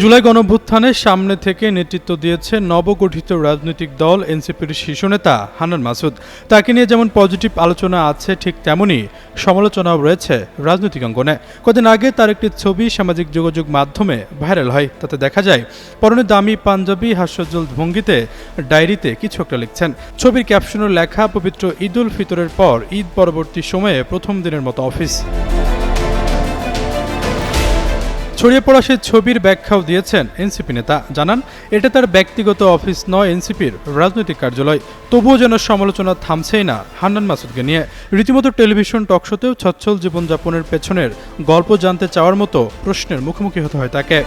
জুলাই গণভ্যুত্থানের সামনে থেকে নেতৃত্ব দিয়েছে নবগঠিত রাজনৈতিক দল এনসিপির শীর্ষ নেতা হানান মাসুদ। তাকে নিয়ে যেমন পজিটিভ আলোচনা আছে, ঠিক তেমনই সমালোচনাও রয়েছে রাজনৈতিক অঙ্গনে। কদিন আগে তার একটি ছবি সামাজিক যোগাযোগ মাধ্যমে ভাইরাল হয়। তাতে দেখা যায়, পরনে দামি পাঞ্জাবি, হাস্যজ্জ্বল ভঙ্গিতে ডায়েরিতে কিছু একটা লিখছেন। ছবির ক্যাপশনের লেখা, পবিত্র ঈদ উল ফিতরের পর ঈদ পরবর্তী সময়ে প্রথম দিনের মতো অফিস। ছড়িয়ে পড়া সে ছবির ব্যাখ্যাও দিয়েছেন এনসিপি নেতা। জানান, এটা তার ব্যক্তিগত অফিস নয়, এনসিপির রাজনৈতিক কার্যালয়। তবুও যেন সমালোচনা থামছেই না হান্নান মাসুদকে নিয়ে। রীতিমতো টেলিভিশন টকশোতেও ছচ্ছল জীবনযাপনের পেছনের গল্প জানতে চাওয়ার মতো প্রশ্নের মুখোমুখি হতে হয় তাকে।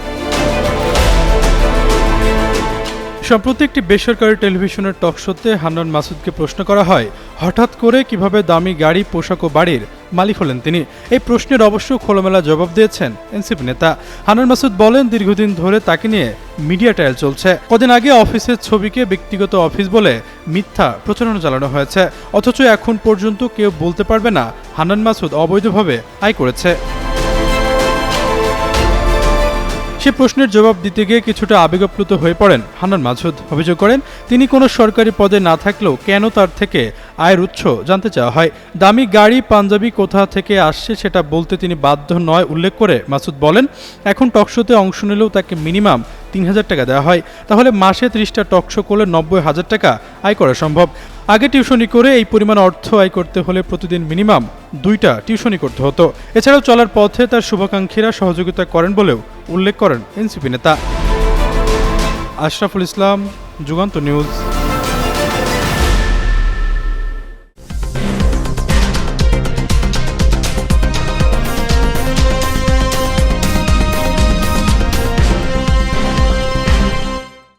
সম্প্রতি একটি বেসরকারি টেলিভিশনের টকশোতে হান্নান মাসুদকে প্রশ্ন করা হয়, হঠাৎ করে কীভাবে দামি গাড়ি, পোশাক ও বাড়ির মালিক হলেন তিনি। এই প্রশ্নের অবশ্য খোলামেলা জবাব দিয়েছেন এনসিপি নেতা। হানান মাসুদ বলেন, দীর্ঘদিন ধরে তাকে নিয়ে মিডিয়া ট্রায়াল চলছে। কদিন আগে অফিসের ছবিকে ব্যক্তিগত অফিস বলে মিথ্যা প্রচারণা চালানো হয়েছে। অথচ এখন পর্যন্ত কেউ বলতে পারবে না, হানান মাসুদ অবৈধভাবে আয় করেছে। সে প্রশ্নের জবাব দিতে গিয়ে কিছুটা আবেগপ্লুত হয়ে পড়েন হান্নান মাসুদ অভিযোগ করেন, তিনি কোনো সরকারি পদে না থাকলেও কেন তার থেকে আয়ের উৎস জানতে চাওয়া হয়। দামি গাড়ি, পাঞ্জাবি কোথা থেকে আসছে সেটা বলতে তিনি বাধ্য নয়, উল্লেখ করে মাসুদ বলেন, এখন টকশোতে অংশ নিলেও তাকে মিনিমাম তিন হাজার টাকা দেওয়া হয়। তাহলে মাসে ত্রিশটা টকশো করলে নব্বই হাজার টাকা আয় করা সম্ভব। আগে টিউশনি করে এই পরিমাণ অর্থ আয় করতে হলে প্রতিদিন মিনিমাম দুইটা টিউশনি করতে হতো। এছাড়াও চলার পথে তার শুভাকাঙ্ক্ষীরা সহযোগিতা করেন বলেও উল্লেখ করেন এনসিপি নেতা। আশরাফুল ইসলাম যুগান্ত নিউজ।